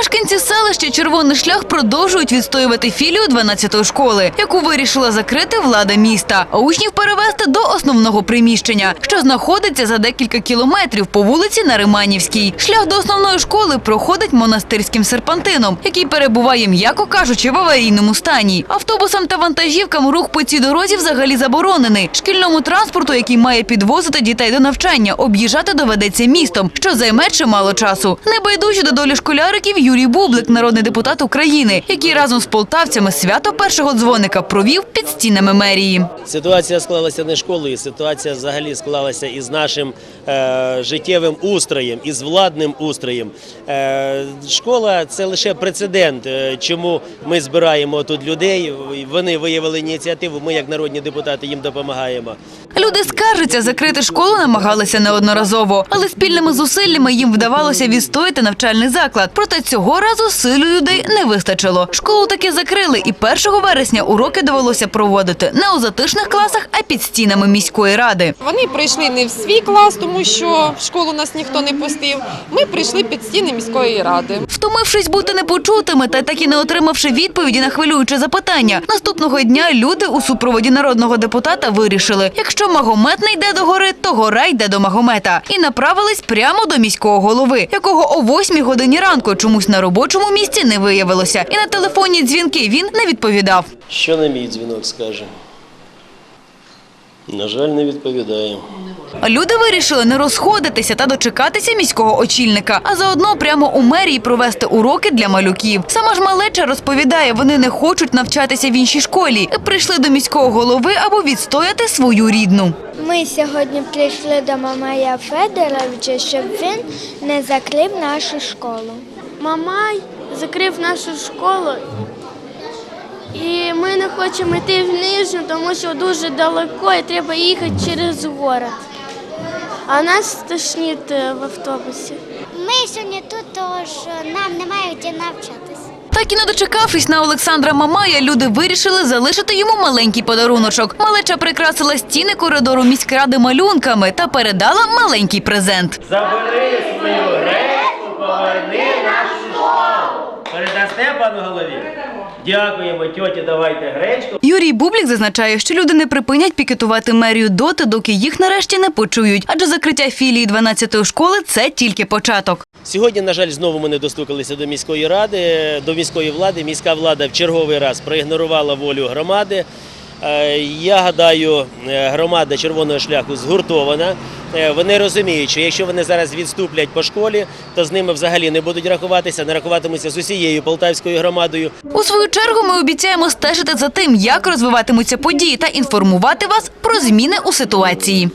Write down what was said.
Ромашка Мешканці селища Червоний шлях продовжують відстоювати філію 12-ї школи, яку вирішила закрити влада міста, а учнів перевести до основного приміщення, що знаходиться за декілька кілометрів по вулиці Нариманівській. Шлях до основної школи проходить монастирським серпантином, який перебуває, м'яко кажучи, в аварійному стані. Автобусам та вантажівкам рух по цій дорозі взагалі заборонений. Шкільному транспорту, який має підвозити дітей до навчання, об'їжджати доведеться містом, що займе чимало часу. Небайдужі до долі школяриків Юрій Бублик, народний депутат України, який разом з полтавцями свято першого дзвоника провів під стінами мерії. Ситуація склалася не школою, ситуація взагалі склалася із нашим е, життєвим устроєм, із владним устроєм. Е, школа це лише прецедент, е, чому ми збираємо тут людей. Вони виявили ініціативу. Ми, як народні депутати, їм допомагаємо. Люди скаржаться, закрити школу намагалися неодноразово, але спільними зусиллями їм вдавалося відстояти навчальний заклад. Проте цього разу сили людей не вистачило. Школу таки закрили, і 1 вересня уроки довелося проводити не у затишних класах, а під стінами міської ради. Вони прийшли не в свій клас, тому що в школу нас ніхто не пустив. Ми прийшли під стіни міської ради. Втомившись бути непочутими та так і не отримавши відповіді на хвилююче запитання, наступного дня люди у супроводі народного депутата вирішили: якщо Магомет не йде до гори, то гора йде до Магомета, і направились прямо до міського голови, якого о 8 годині ранку чомусь на робочому місці не виявилося. І на телефонні дзвінки він не відповідав. Що на мій дзвінок скаже? На жаль, не відповідає. А Люди вирішили не розходитися та дочекатися міського очільника, а заодно прямо у мерії провести уроки для малюків. Сама ж малеча розповідає, вони не хочуть навчатися в іншій школі і прийшли до міського голови, аби відстояти свою рідну. Ми сьогодні прийшли до Мамая Федоровича, щоб він не закрив нашу школу. Мамай закрив нашу школу, і ми не хочемо йти в Нижню, тому що дуже далеко і треба їхати через город. А нас тошнить е, в автобусі. Ми сьогодні тут, тому що нам немає де навчатися. Так і не дочекавшись на Олександра Мамая, люди вирішили залишити йому маленький подаруночок. Малеча прикрасила стіни коридору міськради малюнками та передала маленький презент. Забери свою гречку, поверни нашу школу. Передасте пану голові? Дякуємо, тьоті, давайте гречку. Юрій Бублік зазначає, що люди не припинять пікетувати мерію доти, доки їх нарешті не почують. Адже закриття філії 12-ї школи це тільки початок. Сьогодні, на жаль, знову ми не достукалися до міської ради, до міської влади. Міська влада в черговий раз проігнорувала волю громади. Е, Я гадаю, е, громада червоного шляху згуртована. Е, Вони розуміють, що якщо вони зараз відступлять по школі, то з ними взагалі не будуть рахуватися, не рахуватимуться з усією полтавською громадою. У свою чергу ми обіцяємо стежити за тим, як розвиватимуться події та інформувати вас про зміни у ситуації.